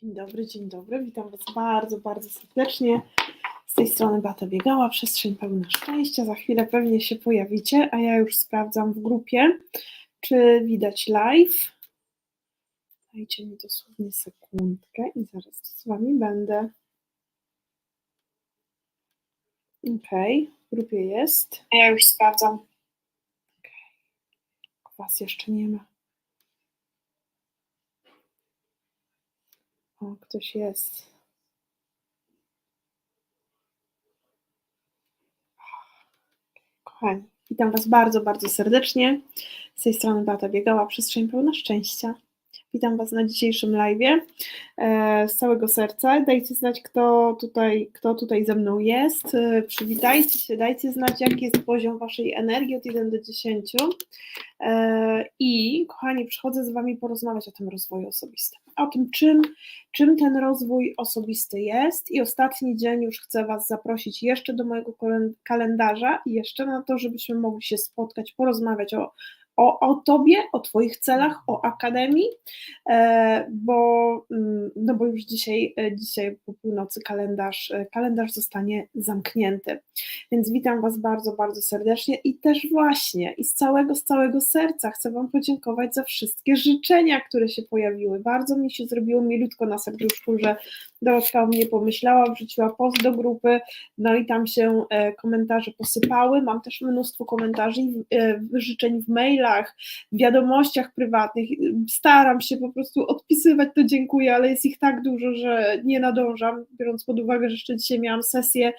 Dzień dobry, dzień dobry. Witam Was bardzo, bardzo serdecznie. Z tej strony Bata Biegała, przestrzeń pełna szczęścia. Za chwilę pewnie się pojawicie, a ja już sprawdzam w grupie, czy widać live. Dajcie mi dosłownie sekundkę i zaraz z Wami będę. Ok, w grupie jest. A ja już sprawdzam. Ok, Was jeszcze nie ma. O, ktoś jest. Kochani, witam Was bardzo, bardzo serdecznie. Z tej strony Beata Biegała, przestrzeń pełna szczęścia. Witam Was na dzisiejszym live e, z całego serca. Dajcie znać, kto tutaj, kto tutaj ze mną jest. E, przywitajcie się, dajcie znać, jaki jest poziom Waszej energii od 1 do 10. E, I kochani, przychodzę z Wami porozmawiać o tym rozwoju osobistym. O tym, czym, czym ten rozwój osobisty jest. I ostatni dzień już chcę Was zaprosić jeszcze do mojego kalendarza i jeszcze na to, żebyśmy mogli się spotkać, porozmawiać o o, o Tobie, o Twoich celach, o Akademii, e, bo, mm, no bo już dzisiaj, e, dzisiaj po północy kalendarz, e, kalendarz zostanie zamknięty. Więc witam Was bardzo, bardzo serdecznie i też właśnie i z całego, z całego serca chcę Wam podziękować za wszystkie życzenia, które się pojawiły. Bardzo mi się zrobiło milutko na serduszku, że Dorotka o mnie pomyślała, wrzuciła post do grupy, no i tam się komentarze posypały. Mam też mnóstwo komentarzy, życzeń w mailach, mailach, wiadomościach prywatnych. Staram się po prostu odpisywać to dziękuję, ale jest ich tak dużo, że nie nadążam, biorąc pod uwagę, że jeszcze dzisiaj miałam sesję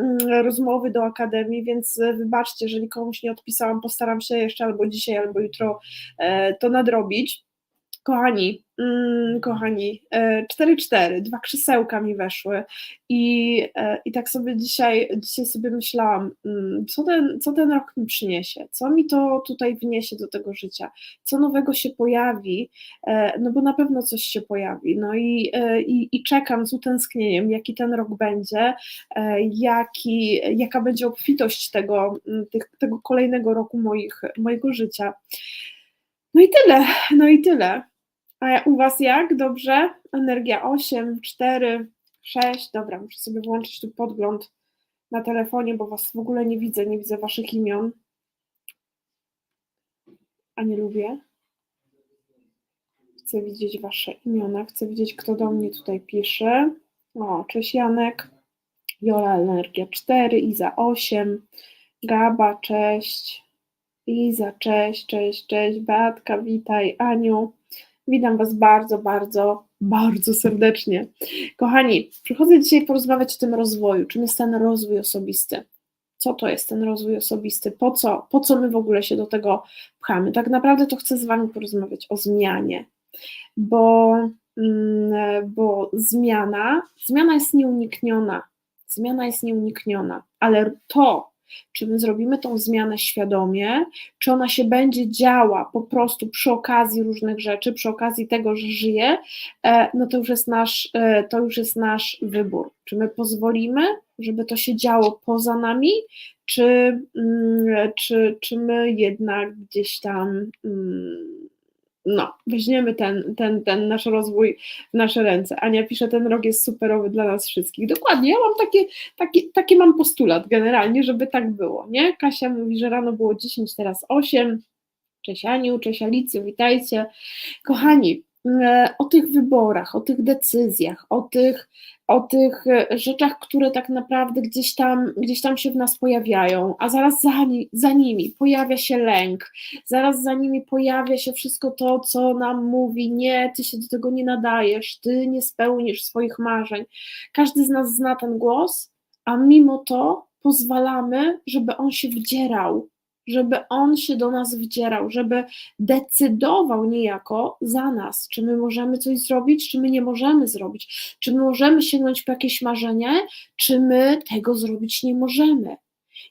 mm, rozmowy do Akademii, więc wybaczcie, jeżeli komuś nie odpisałam, postaram się jeszcze albo dzisiaj, albo jutro e, to nadrobić. Kochani, mm, kochani, 4-4, e, dwa krzesełka mi weszły i, e, i tak sobie dzisiaj, dzisiaj sobie myślałam, mm, co ten, co ten rok mi przyniesie, co mi to tutaj wniesie do tego życia, co nowego się pojawi, e, no bo na pewno coś się pojawi, no i, i, i czekam z utęsknieniem, jaki ten rok będzie, jaki, jaka będzie obfitość tego, tych, tego kolejnego roku moich, mojego życia. No i tyle, no i tyle. A u Was jak? Dobrze? Energia 8, 4, 6. Dobra, muszę sobie włączyć tu podgląd na telefonie, bo Was w ogóle nie widzę, nie widzę Waszych imion. A nie lubię. Chcę widzieć Wasze imiona, chcę widzieć, kto do mnie tutaj pisze. O, cześć Janek. Jola Energia 4, Iza 8, Gaba, cześć. Iza, cześć, cześć, cześć. Beatka, witaj. Aniu, Witam Was bardzo, bardzo, bardzo serdecznie. Kochani, przychodzę dzisiaj porozmawiać o tym rozwoju. Czym jest ten rozwój osobisty? Co to jest ten rozwój osobisty? Po co, po co my w ogóle się do tego pchamy? Tak naprawdę to chcę z Wami porozmawiać o zmianie, bo, mm, bo zmiana, zmiana jest nieunikniona. Zmiana jest nieunikniona, ale to, czy my zrobimy tą zmianę świadomie, czy ona się będzie działa po prostu przy okazji różnych rzeczy, przy okazji tego, że żyje, e, no to już jest nasz, e, to już jest nasz wybór. Czy my pozwolimy, żeby to się działo poza nami, czy, mm, czy, czy my jednak gdzieś tam mm, no, weźmiemy ten, ten, ten nasz rozwój w nasze ręce. Ania pisze, ten rok jest superowy dla nas wszystkich. Dokładnie, ja mam takie, takie, takie mam postulat generalnie, żeby tak było, nie? Kasia mówi, że rano było 10, teraz 8. Cześć Aniu, cześć Alicjo, witajcie. Kochani, o tych wyborach, o tych decyzjach, o tych, o tych e, rzeczach, które tak naprawdę gdzieś tam, gdzieś tam się w nas pojawiają, a zaraz za, za nimi pojawia się lęk, zaraz za nimi pojawia się wszystko to, co nam mówi: Nie, ty się do tego nie nadajesz, ty nie spełnisz swoich marzeń. Każdy z nas zna ten głos, a mimo to pozwalamy, żeby on się wdzierał żeby on się do nas wdzierał, żeby decydował niejako za nas, czy my możemy coś zrobić, czy my nie możemy zrobić, czy my możemy sięgnąć po jakieś marzenie, czy my tego zrobić nie możemy.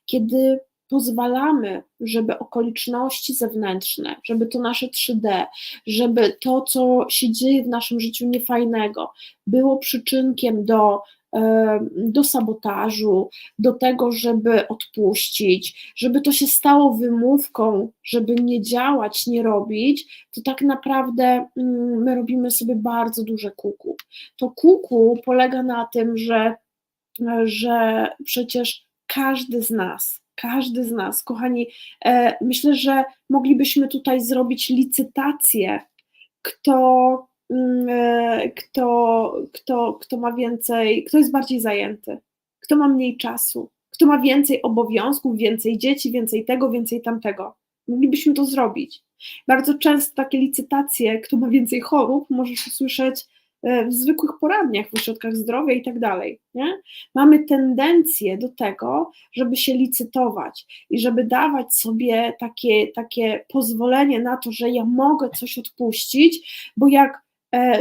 Kiedy pozwalamy, żeby okoliczności zewnętrzne, żeby to nasze 3D, żeby to, co się dzieje w naszym życiu niefajnego, było przyczynkiem do do sabotażu, do tego, żeby odpuścić, żeby to się stało wymówką, żeby nie działać, nie robić, to tak naprawdę mm, my robimy sobie bardzo duże kuku. To kuku polega na tym, że, że przecież każdy z nas, każdy z nas, kochani, e, myślę, że moglibyśmy tutaj zrobić licytację, kto, kto, kto, kto ma więcej, kto jest bardziej zajęty, kto ma mniej czasu, kto ma więcej obowiązków, więcej dzieci, więcej tego, więcej tamtego. Moglibyśmy to zrobić. Bardzo często takie licytacje, kto ma więcej chorób, możesz usłyszeć e, w zwykłych poradniach, w ośrodkach zdrowia i tak dalej. Mamy tendencję do tego, żeby się licytować i żeby dawać sobie takie, takie pozwolenie na to, że ja mogę coś odpuścić, bo jak e,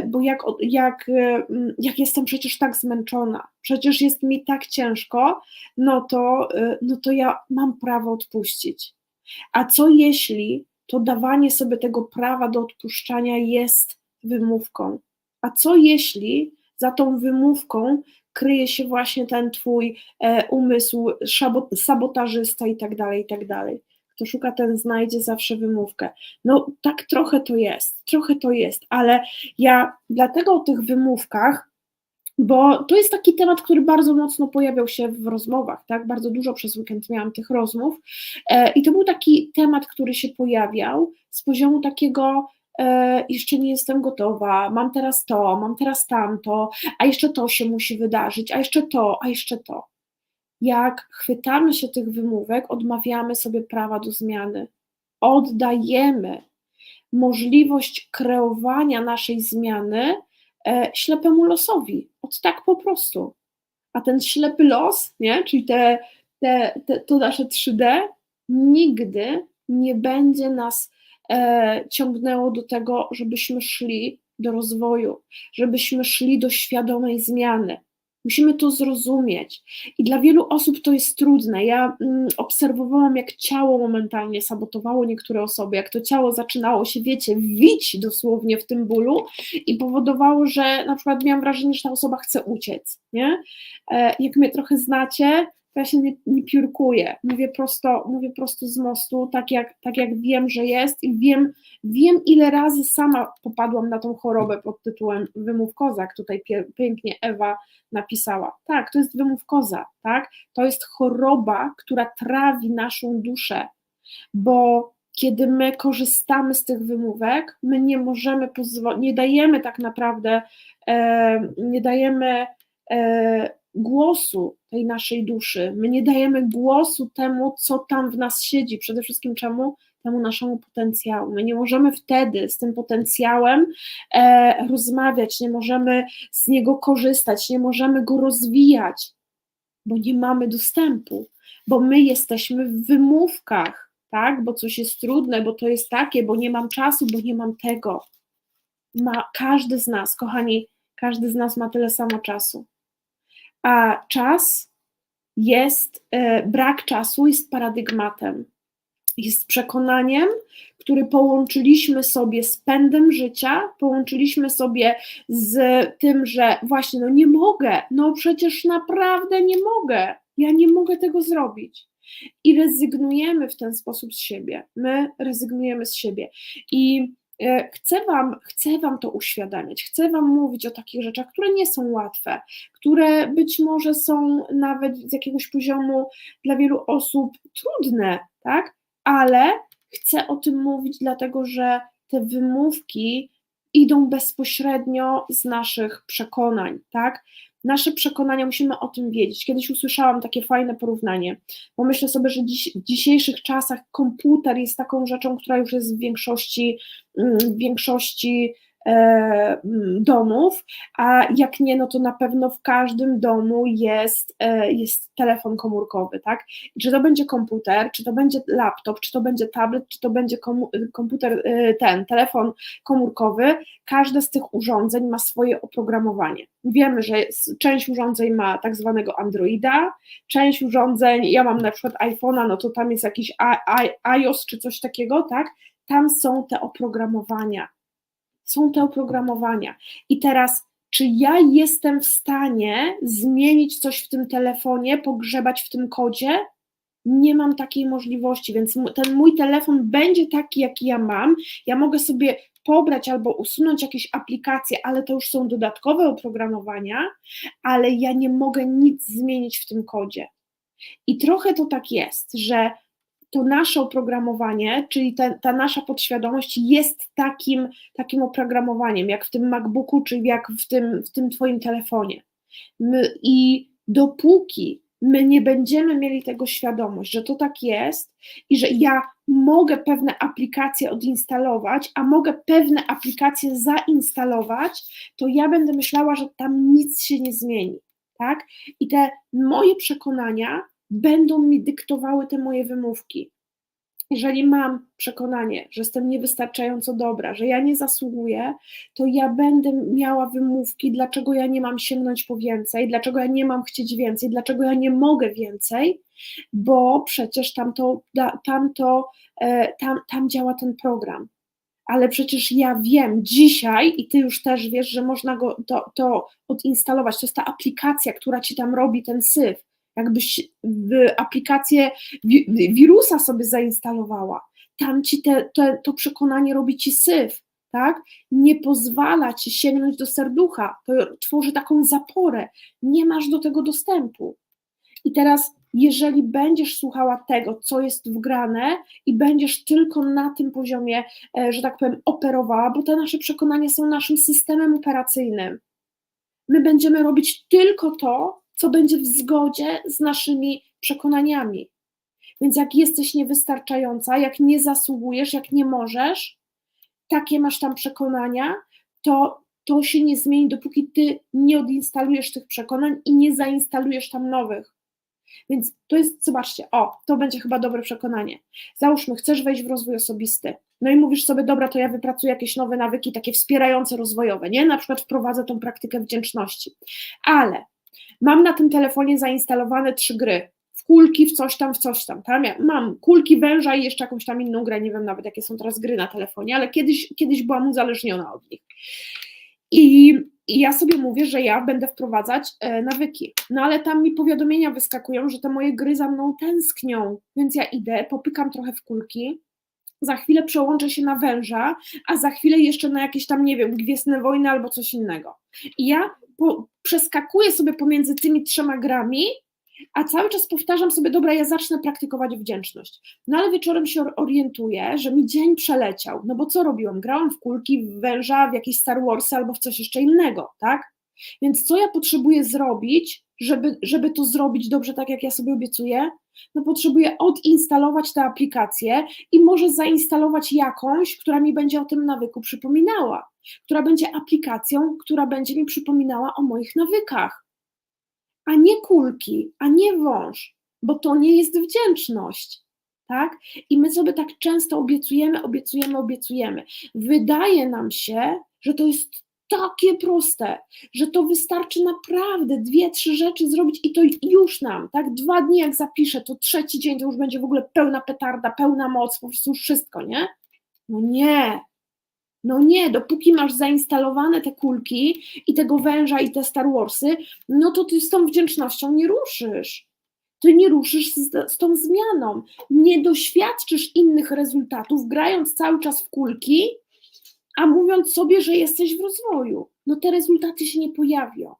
bo jak, jak, e, jak jestem przecież tak zmęczona, przecież jest mi tak ciężko, no to, no to ja mam prawo odpuścić. A co jeśli to dawanie sobie tego prawa do odpuszczania jest wymówką? A co jeśli za tą wymówką kryje się właśnie ten twój e, umysł sabotażysta i tak dalej, i tak dalej? Kto szuka, ten znajdzie zawsze wymówkę. No tak trochę to jest, trochę to jest, ale ja dlatego o tych wymówkach bo to jest taki temat, który bardzo mocno pojawiał się w rozmowach, tak? Bardzo dużo przez weekend miałam tych rozmów e, i to był taki temat, który się pojawiał z poziomu takiego e, jeszcze nie jestem gotowa, mam teraz to, mam teraz tamto, a jeszcze to się musi wydarzyć, a jeszcze to, a jeszcze to. Jak chwytamy się tych wymówek, odmawiamy sobie prawa do zmiany. Oddajemy możliwość kreowania naszej zmiany E, ślepemu losowi, od tak po prostu. A ten ślepy los, nie? czyli te, te, te, to nasze 3D, nigdy nie będzie nas e, ciągnęło do tego, żebyśmy szli do rozwoju, żebyśmy szli do świadomej zmiany. Musimy to zrozumieć. I dla wielu osób to jest trudne. Ja mm, obserwowałam, jak ciało momentalnie sabotowało niektóre osoby, jak to ciało zaczynało się, wiecie, wić dosłownie w tym bólu i powodowało, że na przykład miałam wrażenie, że ta osoba chce uciec. Nie? E, jak mnie trochę znacie, ja się nie, nie piórkuję, mówię prosto, mówię prosto z mostu, tak jak, tak jak wiem, że jest i wiem, wiem ile razy sama popadłam na tą chorobę pod tytułem wymówkoza, jak tutaj pięknie Ewa napisała. Tak, to jest wymówkoza, tak, to jest choroba, która trawi naszą duszę, bo kiedy my korzystamy z tych wymówek, my nie możemy pozwolić, nie dajemy tak naprawdę, e, nie dajemy e, głosu tej naszej duszy. My nie dajemy głosu temu, co tam w nas siedzi, przede wszystkim czemu? Temu naszemu potencjału. My nie możemy wtedy z tym potencjałem e, rozmawiać, nie możemy z niego korzystać, nie możemy go rozwijać, bo nie mamy dostępu, bo my jesteśmy w wymówkach, tak? Bo coś jest trudne, bo to jest takie, bo nie mam czasu, bo nie mam tego. Ma każdy z nas, kochani, każdy z nas ma tyle samo czasu a czas jest, e, brak czasu jest paradygmatem, jest przekonaniem, który połączyliśmy sobie z pędem życia, połączyliśmy sobie z tym, że właśnie, no nie mogę, no przecież naprawdę nie mogę, ja nie mogę tego zrobić. I rezygnujemy w ten sposób z siebie. My rezygnujemy z siebie. I chcę wam, chcę wam to uświadamiać, chcę Wam mówić o takich rzeczach, które nie są łatwe, które być może są nawet z jakiegoś poziomu dla wielu osób trudne, tak? Ale chcę o tym mówić, dlatego że te wymówki idą bezpośrednio z naszych przekonań, tak? Nasze przekonania, musimy o tym wiedzieć. Kiedyś usłyszałam takie fajne porównanie, bo myślę sobie, że dziś, w dzisiejszych czasach komputer jest taką rzeczą, która już jest w większości, mm, w większości domów, a jak nie, no to na pewno w każdym domu jest, e, jest telefon komórkowy, tak? Czy to będzie komputer, czy to będzie laptop, czy to będzie tablet, czy to będzie komputer, e, ten telefon komórkowy, każde z tych urządzeń ma swoje oprogramowanie. Wiemy, że część urządzeń ma tak zwanego Androida, część urządzeń, ja mam na przykład iPhone'a, no to tam jest jakiś iOS czy coś takiego, tak? Tam są te oprogramowania są te oprogramowania. I teraz, czy ja jestem w stanie zmienić coś w tym telefonie, pogrzebać w tym kodzie? Nie mam takiej możliwości, więc ten mój telefon będzie taki, jaki ja mam. Ja mogę sobie pobrać albo usunąć jakieś aplikacje, ale to już są dodatkowe oprogramowania, ale ja nie mogę nic zmienić w tym kodzie. I trochę to tak jest, że to nasze oprogramowanie, czyli ta, ta, nasza podświadomość jest takim, takim oprogramowaniem, jak w tym MacBooku, czy jak w tym, w tym Twoim telefonie. My, I dopóki my nie będziemy mieli tego świadomość, że to tak jest i że ja mogę pewne aplikacje odinstalować, a mogę pewne aplikacje zainstalować, to ja będę myślała, że tam nic się nie zmieni. Tak? I te moje przekonania będą mi dyktowały te moje wymówki. Jeżeli mam przekonanie, że jestem niewystarczająco dobra, że ja nie zasługuję, to ja będę miała wymówki, dlaczego ja nie mam sięgnąć po więcej, dlaczego ja nie mam chcieć więcej, dlaczego ja nie mogę więcej, bo przecież tam, to, tam, to, e, tam, tam działa ten program. Ale przecież ja wiem dzisiaj, i ty już też wiesz, że można go to, to odinstalować. To jest ta aplikacja, która ci tam robi ten syf jakbyś aplikację wirusa sobie zainstalowała. Tam ci te, te, to przekonanie robi ci syf, tak? Nie pozwala ci sięgnąć do serducha, to tworzy taką zaporę, nie masz do tego dostępu. I teraz, jeżeli będziesz słuchała tego, co jest wgrane, i będziesz tylko na tym poziomie, e, że tak powiem, operowała, bo te nasze przekonania są naszym systemem operacyjnym. My będziemy robić tylko to, co będzie w zgodzie z naszymi przekonaniami. Więc jak jesteś niewystarczająca, jak nie zasługujesz, jak nie możesz, takie masz tam przekonania, to to się nie zmieni, dopóki ty nie odinstalujesz tych przekonań i nie zainstalujesz tam nowych. Więc to jest, zobaczcie, o, to będzie chyba dobre przekonanie. Załóżmy, chcesz wejść w rozwój osobisty. No i mówisz sobie, dobra, to ja wypracuję jakieś nowe nawyki, takie wspierające rozwojowe, nie? Na przykład wprowadzę tą praktykę wdzięczności. Ale Mam na tym telefonie zainstalowane trzy gry. W kulki, w coś tam, w coś tam. tam ja mam kulki węża i jeszcze jakąś tam inną grę. Nie wiem nawet, jakie są teraz gry na telefonie, ale kiedyś, kiedyś byłam uzależniona od nich. I, I ja sobie mówię, że ja będę wprowadzać e, nawyki. No ale tam mi powiadomienia wyskakują, że te moje gry za mną tęsknią. Więc ja idę, popykam trochę w kulki, za chwilę przełączę się na węża, a za chwilę jeszcze na jakieś tam, nie wiem, gwiezdne wojny albo coś innego. I ja po, przeskakuję sobie pomiędzy tymi trzema grami, a cały czas powtarzam sobie, dobra, ja zacznę praktykować wdzięczność. No ale wieczorem się orientuję, że mi dzień przeleciał, no bo co robiłam? Grałam w kulki, w węża, w jakieś Star Warsy albo w coś jeszcze innego, tak? Więc co ja potrzebuję zrobić, żeby, żeby to zrobić dobrze, tak jak ja sobie obiecuję? No potrzebuję odinstalować tę aplikację i może zainstalować jakąś, która mi będzie o tym nawyku przypominała, która będzie aplikacją, która będzie mi przypominała o moich nawykach, a nie kulki, a nie wąż, bo to nie jest wdzięczność. Tak? I my sobie tak często obiecujemy, obiecujemy, obiecujemy. Wydaje nam się, że to jest takie proste, że to wystarczy naprawdę dwie, trzy rzeczy zrobić i to już nam, tak? Dwa dni jak zapiszę, to trzeci dzień to już będzie w ogóle pełna petarda, pełna moc, po prostu wszystko, nie? No nie, no nie, dopóki masz zainstalowane te kulki i tego węża i te Star Warsy, no to ty z tą wdzięcznością nie ruszysz. Ty nie ruszysz z, z tą zmianą. Nie doświadczysz innych rezultatów, grając cały czas w kulki, a mówiąc sobie, że jesteś w rozwoju, no te rezultaty się nie pojawią.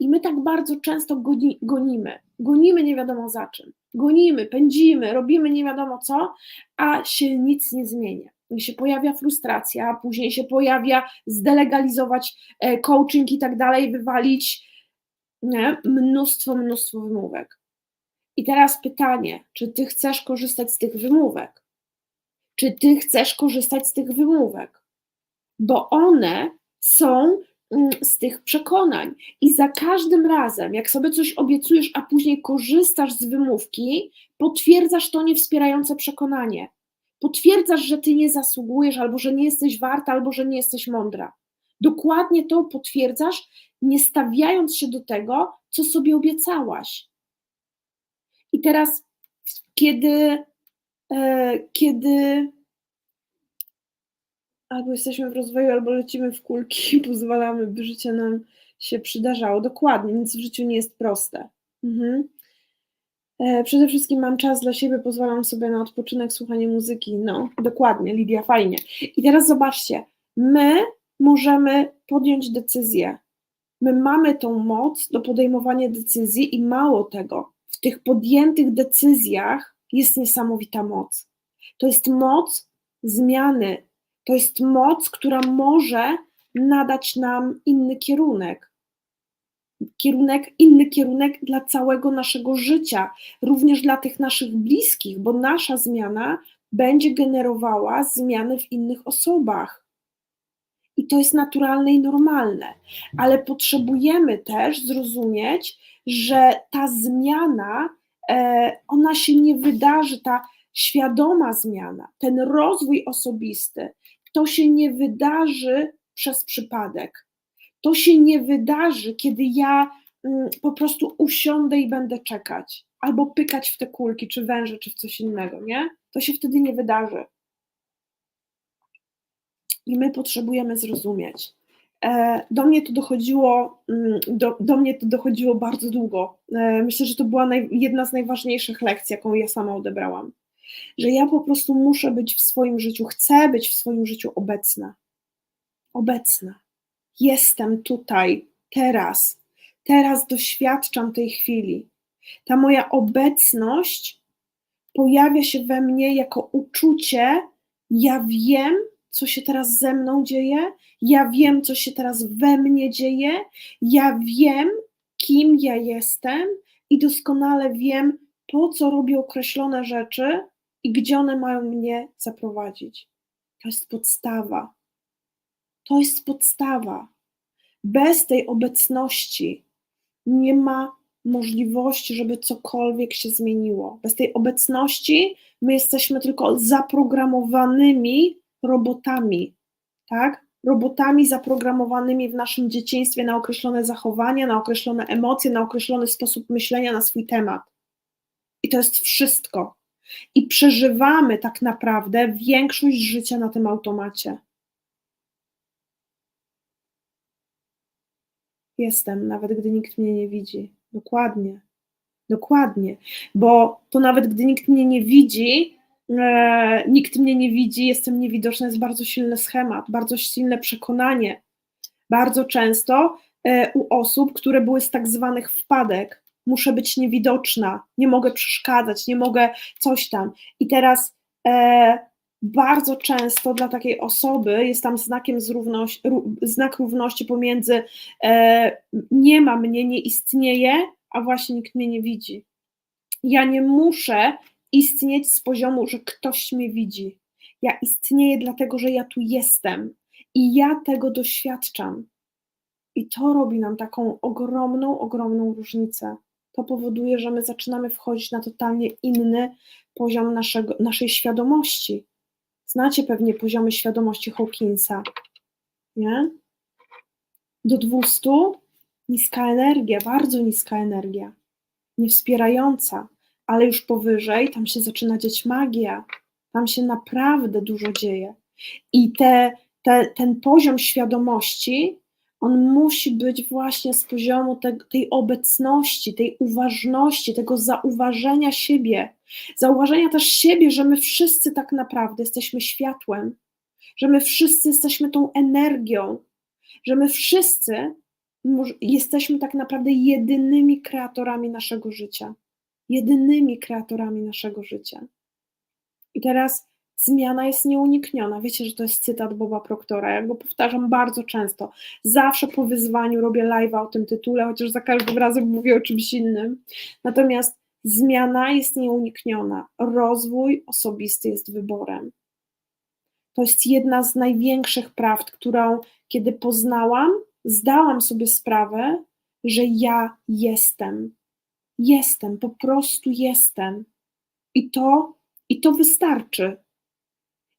I my tak bardzo często goni, gonimy, gonimy nie wiadomo za czym, gonimy, pędzimy, robimy nie wiadomo co, a się nic nie zmienia. I się pojawia frustracja, a później się pojawia zdelegalizować e, coaching i tak dalej, wywalić nie? mnóstwo, mnóstwo wymówek. I teraz pytanie, czy ty chcesz korzystać z tych wymówek? Czy ty chcesz korzystać z tych wymówek? Bo one są mm, z tych przekonań. I za każdym razem, jak sobie coś obiecujesz, a później korzystasz z wymówki, potwierdzasz to niewspierające przekonanie. Potwierdzasz, że ty nie zasługujesz, albo że nie jesteś warta, albo że nie jesteś mądra. Dokładnie to potwierdzasz, nie stawiając się do tego, co sobie obiecałaś. I teraz, kiedy, e, kiedy albo jesteśmy w rozwoju, albo lecimy w kulki pozwalamy, by życie nam się przydarzało. Dokładnie, nic w życiu nie jest proste. Mhm. E, przede wszystkim mam czas dla siebie, pozwalam sobie na odpoczynek, słuchanie muzyki. No, dokładnie, Lidia, fajnie. I teraz zobaczcie, My możemy podjąć decyzję. My mamy tą moc do podejmowania decyzji i mało tego, w tych podjętych decyzjach jest niesamowita moc. To jest moc zmiany, to jest moc, która może nadać nam inny kierunek. Kierunek, inny kierunek dla całego naszego życia, również dla tych naszych bliskich, bo nasza zmiana będzie generowała zmiany w innych osobach. I to jest naturalne i normalne, ale potrzebujemy też zrozumieć, że ta zmiana, e, ona się nie wydarzy, ta świadoma zmiana, ten rozwój osobisty, to się nie wydarzy przez przypadek. To się nie wydarzy, kiedy ja mm, po prostu usiądę i będę czekać, albo pykać w te kulki, czy węże, czy w coś innego, nie? To się wtedy nie wydarzy. I my potrzebujemy zrozumieć. E, do mnie to dochodziło, mm, do, do mnie to dochodziło bardzo długo. E, myślę, że to była naj, jedna z najważniejszych lekcji, jaką ja sama odebrałam. Że ja po prostu muszę być w swoim życiu, chcę być w swoim życiu obecna. Obecna. Jestem tutaj, teraz. Teraz doświadczam tej chwili. Ta moja obecność pojawia się we mnie jako uczucie, ja wiem, co się teraz ze mną dzieje, ja wiem, co się teraz we mnie dzieje, ja wiem, kim ja jestem i doskonale wiem, po co robię określone rzeczy i gdzie one mają mnie zaprowadzić. To jest podstawa. To jest podstawa. Bez tej obecności nie ma możliwości, żeby cokolwiek się zmieniło. Bez tej obecności my jesteśmy tylko zaprogramowanymi robotami, tak? Robotami zaprogramowanymi w naszym dzieciństwie na określone zachowania, na określone emocje, na określony sposób myślenia na swój temat. I to jest wszystko. I przeżywamy tak naprawdę większość życia na tym automacie. Jestem, nawet gdy nikt mnie nie widzi. Dokładnie. Dokładnie. Bo to nawet gdy nikt mnie nie widzi, e, nikt mnie nie widzi, jestem niewidoczna, jest bardzo silny schemat, bardzo silne przekonanie. Bardzo często e, u osób, które były z tak zwanych wpadek, muszę być niewidoczna, nie mogę przeszkadzać, nie mogę coś tam. I teraz e, bardzo często dla takiej osoby jest tam znakiem zrówność, znak równości pomiędzy e, nie ma mnie, nie istnieje, a właśnie nikt mnie nie widzi. Ja nie muszę istnieć z poziomu, że ktoś mnie widzi. Ja istnieję dlatego, że ja tu jestem i ja tego doświadczam. I to robi nam taką ogromną, ogromną różnicę. To powoduje, że my zaczynamy wchodzić na totalnie inny poziom naszego, naszej świadomości. Znacie pewnie poziomy świadomości Hawkinsa, nie? Do 200 niska energia, bardzo niska energia, niewspierająca, ale już powyżej tam się zaczyna dzieć magia, tam się naprawdę dużo dzieje. I te, te, ten poziom świadomości, on musi być właśnie z poziomu te, tej obecności, tej uważności, tego zauważenia siebie, zauważenia też siebie, że my wszyscy tak naprawdę jesteśmy światłem, że my wszyscy jesteśmy tą energią, że my wszyscy jesteśmy tak naprawdę jedynymi kreatorami naszego życia. Jedynymi kreatorami naszego życia. I teraz zmiana jest nieunikniona. Wiecie, że to jest cytat Boba Proktora. Ja go powtarzam bardzo często. Zawsze po wyzwaniu robię live o tym tytule, chociaż za każdym razem mówię o czymś innym. Natomiast zmiana jest nieunikniona. Rozwój osobisty jest wyborem. To jest jedna z największych prawd, którą kiedy poznałam, zdałam sobie sprawę, że ja jestem. Jestem, po prostu jestem. I to, i to wystarczy.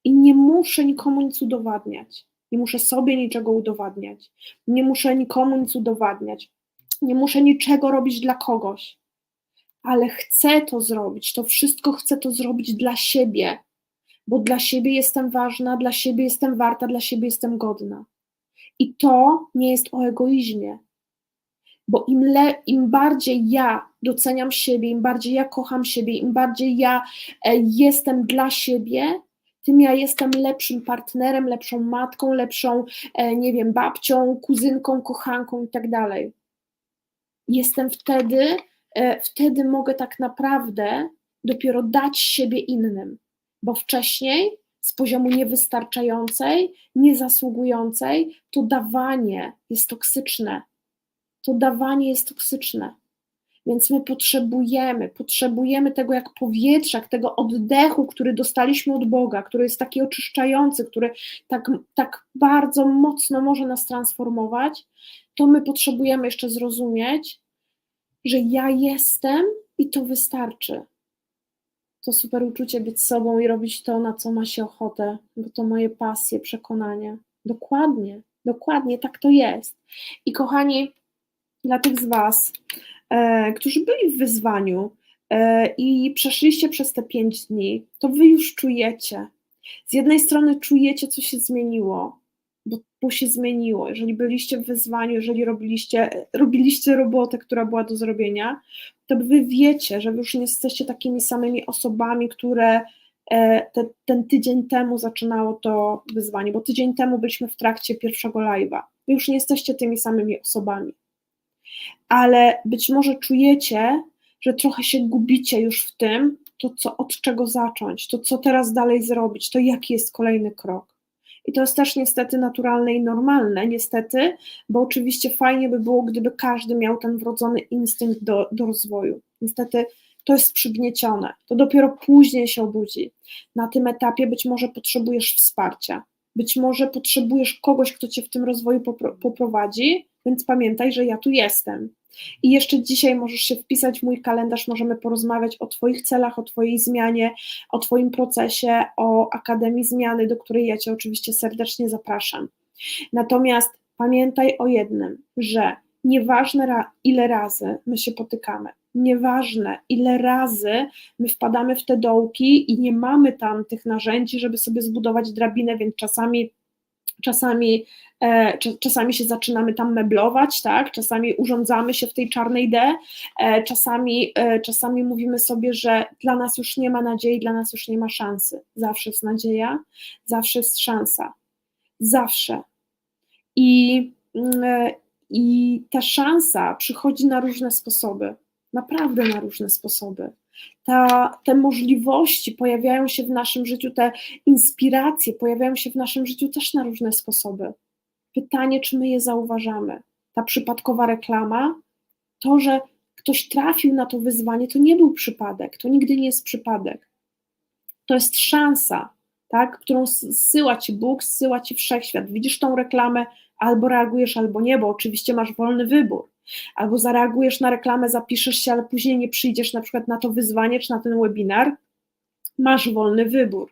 I nie muszę nikomu nic udowadniać. Nie muszę sobie niczego udowadniać. Nie muszę nikomu nic udowadniać. Nie muszę niczego robić dla kogoś. Ale chcę to zrobić. To wszystko chcę to zrobić dla siebie. Bo dla siebie jestem ważna, dla siebie jestem warta, dla siebie jestem godna. I to nie jest o egoizmie, bo im, le, im bardziej ja doceniam siebie, im bardziej ja kocham siebie, im bardziej ja e, jestem dla siebie, tym ja jestem lepszym partnerem, lepszą matką, lepszą, e, nie wiem, babcią, kuzynką, kochanką i tak dalej. Jestem wtedy, e, wtedy mogę tak naprawdę dopiero dać siebie innym, bo wcześniej z poziomu niewystarczającej, niezasługującej, to dawanie jest toksyczne. To dawanie jest toksyczne. Więc my potrzebujemy, potrzebujemy tego jak powietrza, tego oddechu, który dostaliśmy od Boga, który jest taki oczyszczający, który tak, tak bardzo mocno może nas transformować. To my potrzebujemy jeszcze zrozumieć, że ja jestem i to wystarczy. To super uczucie być sobą i robić to, na co ma się ochotę, bo to moje pasje, przekonania. Dokładnie, dokładnie tak to jest. I kochani, dla tych z Was, którzy byli w wyzwaniu e, i przeszliście przez te pięć dni, to Wy już czujecie. Z jednej strony czujecie, co się zmieniło, bo, bo się zmieniło. Jeżeli byliście w wyzwaniu, jeżeli robiliście, robiliście robotę, która była do zrobienia, to wy wiecie, że już nie jesteście takimi samymi osobami, które e, te, ten tydzień temu zaczynało to wyzwanie, bo tydzień temu byliśmy w trakcie pierwszego live'a. Wy już nie jesteście tymi samymi osobami. Ale być może czujecie, że trochę się gubicie już w tym, to co, od czego zacząć, to co teraz dalej zrobić, to jaki jest kolejny krok. I to jest też niestety naturalne i normalne, niestety, bo oczywiście fajnie by było, gdyby każdy miał ten wrodzony instynkt do, do rozwoju. Niestety to jest przygniecione, to dopiero później się obudzi. Na tym etapie być może potrzebujesz wsparcia, być może potrzebujesz kogoś, kto cię w tym rozwoju poprowadzi, więc pamiętaj, że ja tu jestem. I jeszcze dzisiaj możesz się wpisać w mój kalendarz, możemy porozmawiać o Twoich celach, o Twojej zmianie, o Twoim procesie, o Akademii Zmiany, do której ja Cię oczywiście serdecznie zapraszam. Natomiast pamiętaj o jednym, że nieważne ile razy my się potykamy, nieważne ile razy my wpadamy w te dołki i nie mamy tam tych narzędzi, żeby sobie zbudować drabinę, więc czasami czasami, czasami się zaczynamy tam meblować, tak? czasami urządzamy się w tej czarnej D, e, czasami, e, czasami mówimy sobie, że dla nas już nie ma nadziei, dla nas już nie ma szansy. Zawsze jest nadzieja, zawsze jest szansa. Zawsze. I, mm, i ta szansa przychodzi na różne sposoby. Naprawdę na różne sposoby ta, te możliwości pojawiają się w naszym życiu, te inspiracje pojawiają się w naszym życiu też na różne sposoby. Pytanie, czy my je zauważamy. Ta przypadkowa reklama, to, że ktoś trafił na to wyzwanie, to nie był przypadek, to nigdy nie jest przypadek. To jest szansa, tak, którą zsyła ci Bóg, zsyła ci wszechświat. Widzisz tą reklamę, albo reagujesz, albo nie, bo oczywiście masz wolny wybór albo zareagujesz na reklamę, zapiszesz się, ale później nie przyjdziesz na przykład na to wyzwanie czy na ten webinar, masz wolny wybór.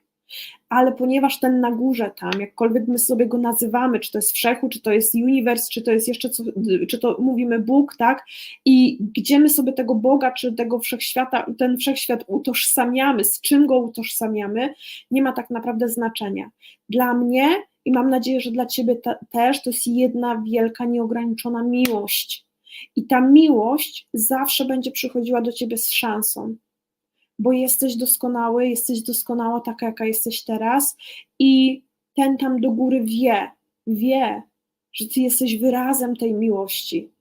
Ale ponieważ ten na górze tam, jakkolwiek my sobie go nazywamy, czy to jest wszechu, czy to jest uniwers, czy to jest jeszcze, co, czy to mówimy Bóg, tak? I gdzie my sobie tego Boga, czy tego wszechświata, ten wszechświat utożsamiamy, z czym go utożsamiamy, nie ma tak naprawdę znaczenia. Dla mnie i mam nadzieję, że dla Ciebie te, też to jest jedna wielka, nieograniczona miłość i ta miłość zawsze będzie przychodziła do ciebie z szansą, bo jesteś doskonały, jesteś doskonała taka, jaka jesteś teraz, i ten tam do góry wie, wie, że ty jesteś wyrazem tej miłości.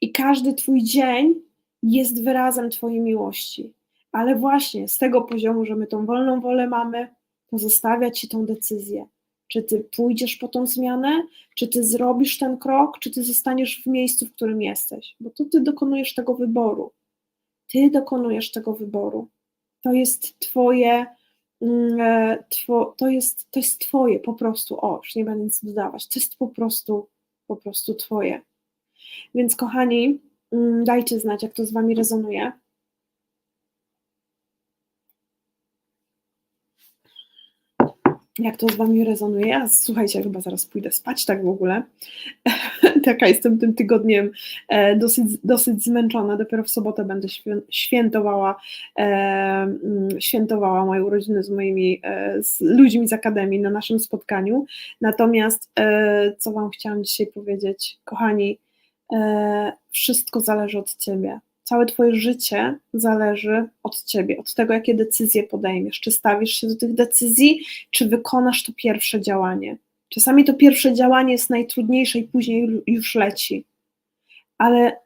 I każdy twój dzień jest wyrazem twojej miłości. Ale właśnie z tego poziomu, że my tą wolną wolę mamy, to zostawia ci tą decyzję. Czy ty pójdziesz po tą zmianę, czy ty zrobisz ten krok, czy ty zostaniesz w miejscu, w którym jesteś, bo to ty dokonujesz tego wyboru. Ty dokonujesz tego wyboru. To jest twoje, mm, e, to, jest, to jest twoje po prostu, o, już nie będę nic dodawać, to jest po prostu, po prostu twoje. Więc kochani, mm, dajcie znać, jak to z wami rezonuje. Jak to z Wami rezonuje. Ja, słuchajcie, chyba zaraz pójdę spać tak w ogóle. Taka jestem tym tygodniem e, dosyć, dosyć zmęczona. Dopiero w sobotę będę świętowała, e, mm, świętowała moje urodziny z moimi e, z ludźmi z Akademii na naszym spotkaniu. Natomiast co Wam chciałam dzisiaj powiedzieć, kochani, wszystko zależy od Ciebie całe Twoje życie zależy od Ciebie, od tego, jakie decyzje podejmiesz. Czy stawisz się do tych decyzji, czy wykonasz to pierwsze działanie. Czasami to pierwsze działanie jest najtrudniejsze i później już leci. Ale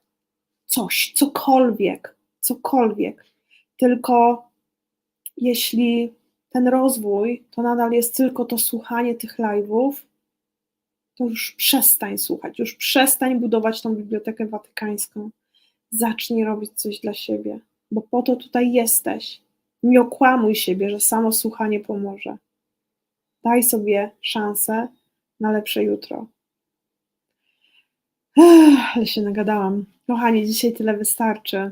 coś, cokolwiek, cokolwiek. Tylko jeśli ten rozwój to nadal jest tylko to słuchanie tych live'ów, to już przestań słuchać, już przestań budować tą Bibliotekę Watykańską. Zacznij robić coś dla siebie, bo po to tutaj jesteś. Nie okłamuj siebie, że samo słuchanie pomoże. Daj sobie szansę na lepsze jutro. Ech, ale się nagadałam. Kochani, dzisiaj tyle wystarczy.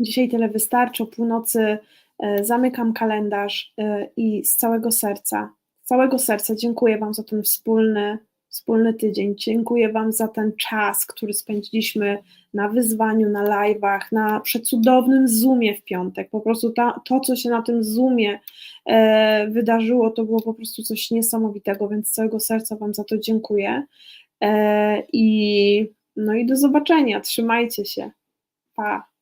Dzisiaj tyle wystarczy. O północy e, zamykam kalendarz e, i z całego serca, z całego serca dziękuję Wam za ten wspólny, wspólny tydzień. Dziękuję Wam za ten czas, który spędziliśmy na wyzwaniu, na live'ach, na przecudownym Zoomie w piątek. Po prostu ta, to, co się na tym Zoomie e, wydarzyło, to było po prostu coś niesamowitego, więc z całego serca Wam za to dziękuję. E, I no i do zobaczenia. Trzymajcie się. Pa.